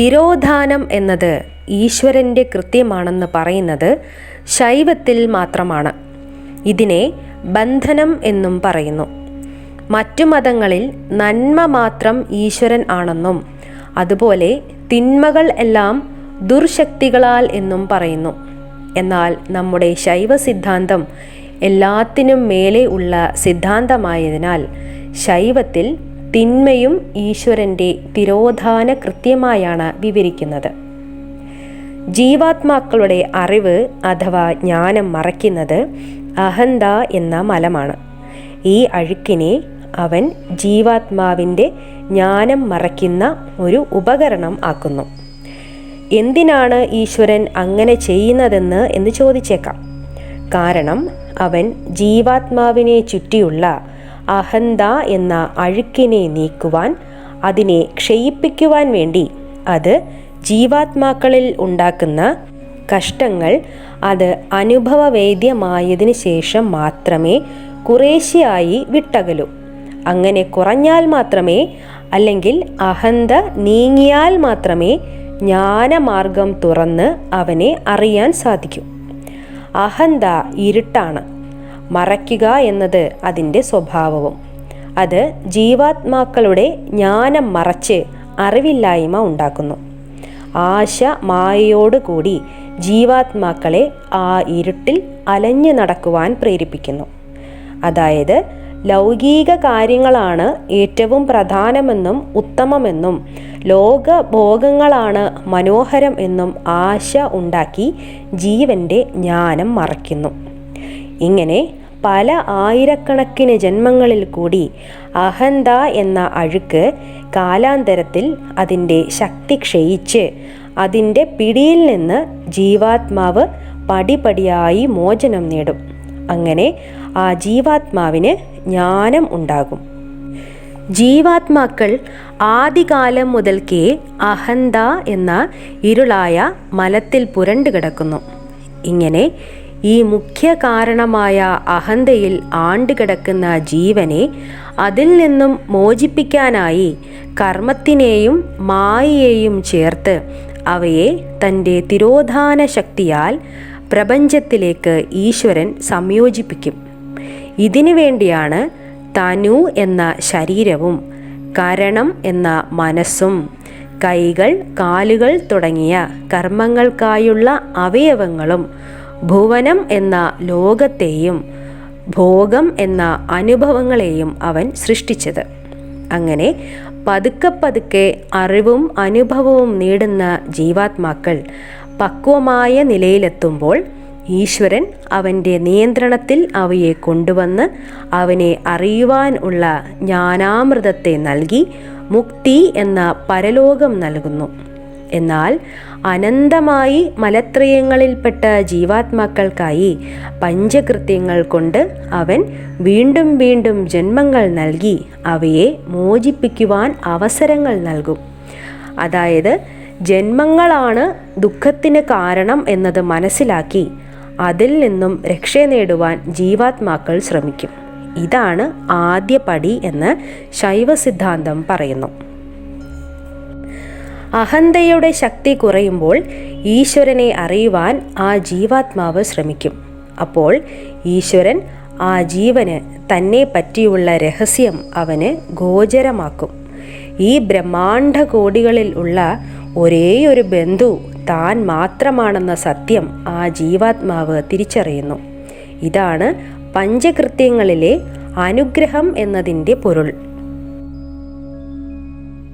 തിരോധാനം എന്നത് ഈശ്വരന്റെ കൃത്യമാണെന്ന് പറയുന്നത് ശൈവത്തിൽ മാത്രമാണ്. ഇതിനെ ബന്ധനം എന്നും പറയുന്നു. മറ്റു മതങ്ങളിൽ നന്മ മാത്രം ഈശ്വരൻ ആണെന്നും അതുപോലെ തിന്മകൾ എല്ലാം ദുർശക്തികളാൽ എന്നും പറയുന്നു. എന്നാൽ നമ്മുടെ ശൈവ സിദ്ധാന്തം എല്ലാത്തിനും മേലെ ഉള്ള സിദ്ധാന്തമായതിനാൽ ശൈവത്തിൽ തിന്മയും ഈശ്വരന്റെ തിരോധാന കൃത്യമായാണ് വിവരിക്കുന്നത്. ജീവാത്മാക്കളുടെ അറിവ് അഥവാ ജ്ഞാനം മറയ്ക്കുന്നത് അഹന്ത എന്ന മലമാണ്. ഈ അഴുക്കിനെ അവൻ ജീവാത്മാവിന്റെ ജ്ഞാനം മറയ്ക്കുന്ന ഒരു ഉപകരണം ആക്കുന്നു. എന്തിനാണ് ഈശ്വരൻ അങ്ങനെ ചെയ്യുന്നതെന്ന് എന്ന് ചോദിച്ചേക്കാം. കാരണം അവൻ ജീവാത്മാവിനെ ചുറ്റിയുള്ള അഹന്ത എന്ന അഴുക്കിനെ നീക്കുവാൻ അതിനെ ക്ഷയിപ്പിക്കുവാൻ വേണ്ടി അത് ജീവാത്മാക്കളിൽ ഉണ്ടാക്കുന്ന കഷ്ടങ്ങൾ അത് അനുഭവവേദ്യമായതിനു ശേഷം മാത്രമേ കുറേശ്ശെയായി വിട്ടകലൂ. അങ്ങനെ കുറഞ്ഞാൽ മാത്രമേ അല്ലെങ്കിൽ അഹന്ത നീങ്ങിയാൽ മാത്രമേ ജ്ഞാനമാർഗം തുറന്ന് അവനെ അറിയാൻ സാധിക്കൂ. അഹന്ത ഇരുട്ടാണ്. മറയ്ക്കുക എന്നത് അതിന്റെ സ്വഭാവവും. അത് ജീവാത്മാക്കളുടെ ജ്ഞാനം മറച്ച് അറിവില്ലായ്മ ഉണ്ടാക്കുന്നു. ആശ മായയോടുകൂടി ജീവാത്മാക്കളെ ആ ഇരുട്ടിൽ അലഞ്ഞു നടക്കുവാൻ പ്രേരിപ്പിക്കുന്നു. അതായത് ലൗകിക കാര്യങ്ങളാണ് ഏറ്റവും പ്രധാനമെന്നും ഉത്തമമെന്നും ലോകഭോഗങ്ങളാണ് മനോഹരം എന്നും ആശ ഉണ്ടാക്കി ജീവന്റെ ജ്ഞാനം മറയ്ക്കുന്നു. ഇങ്ങനെ പല ആയിരക്കണക്കിന് ജന്മങ്ങളിൽ കൂടി അഹന്ത എന്ന അഴുക്ക് കാലാന്തരത്തിൽ അതിന്റെ ശക്തി ക്ഷയിച്ച് അതിന്റെ പിടിയിൽ നിന്ന് ജീവാത്മാവ് പടിപടിയായി മോചനം നേടും. അങ്ങനെ ആ ജീവാത്മാവിന് ജ്ഞാനം ഉണ്ടാകും. ജീവാത്മാക്കൾ ആദികാലം മുതൽക്കേ അഹന്ത എന്ന ഇരുളായ മലത്തിൽ പുരണ്ടു കിടക്കുന്നു ഇങ്ങനെ ഈ മുഖ്യ കാരണമായ അഹന്തയിൽ ആണ്ടുകിടക്കുന്ന ജീവനെ അതിൽ നിന്നും മോചിപ്പിക്കാനായി കർമ്മത്തിനെയും മായയെയും ചേർത്ത് അവയെ തന്റെ തിരോധാന ശക്തിയാൽ പ്രപഞ്ചത്തിലേക്ക് ഈശ്വരൻ സംയോജിപ്പിക്കും. ഇതിനു വേണ്ടിയാണ് തനു എന്ന ശരീരവും കരണം എന്ന മനസ്സും കൈകൾ കാലുകൾ തുടങ്ങിയ കർമ്മങ്ങൾക്കായുള്ള അവയവങ്ങളും ഭുവനം എന്ന ലോകത്തെയും ഭോഗം എന്ന അനുഭവങ്ങളെയും അവൻ സൃഷ്ടിച്ചത്. അങ്ങനെ പതുക്കെ പതുക്കെ അറിവും അനുഭവവും നേടുന്ന ജീവാത്മാക്കൾ പക്വമായ നിലയിലെത്തുമ്പോൾ ഈശ്വരൻ അവന്റെ നിയന്ത്രണത്തിൽ അവയെ കൊണ്ടുവന്ന് അവനെ അറിയുവാൻ ഉള്ള ജ്ഞാനാമൃതത്തെ നൽകി മുക്തി എന്ന പരലോകം നൽകുന്നു. എന്നാൽ അനന്തമായി മലത്രയങ്ങളിൽപ്പെട്ട ജീവാത്മാക്കൾക്കായി പഞ്ചകൃത്യങ്ങൾ കൊണ്ട് അവൻ വീണ്ടും വീണ്ടും ജന്മങ്ങൾ നൽകി അവയെ മോചിപ്പിക്കുവാൻ അവസരങ്ങൾ നൽകും. അതായത് ജന്മങ്ങളാണ് ദുഃഖത്തിന് കാരണം എന്നത് മനസ്സിലാക്കി അതിൽ നിന്നും രക്ഷ നേടുവാൻ ജീവാത്മാക്കൾ ശ്രമിക്കും. ഇതാണ് ആദ്യ പടി എന്ന് ശൈവ സിദ്ധാന്തം പറയുന്നു. അഹന്തയുടെ ശക്തി കുറയുമ്പോൾ ഈശ്വരനെ അറിയുവാൻ ആ ജീവാത്മാവ് ശ്രമിക്കും. അപ്പോൾ ഈശ്വരൻ ആ ജീവന് തന്നെ പറ്റിയുള്ള രഹസ്യം അവന് ഗോചരമാക്കും. ഈ ബ്രഹ്മാണ്ഡ കോടികളിൽ ഉള്ള ഒരേയൊരു ബന്ധു താൻ മാത്രമാണെന്ന സത്യം ആ ജീവാത്മാവ് തിരിച്ചറിയുന്നു. ഇതാണ് പഞ്ചകൃത്യങ്ങളിലെ അനുഗ്രഹം എന്നതിന്റെ പൊരുൾ.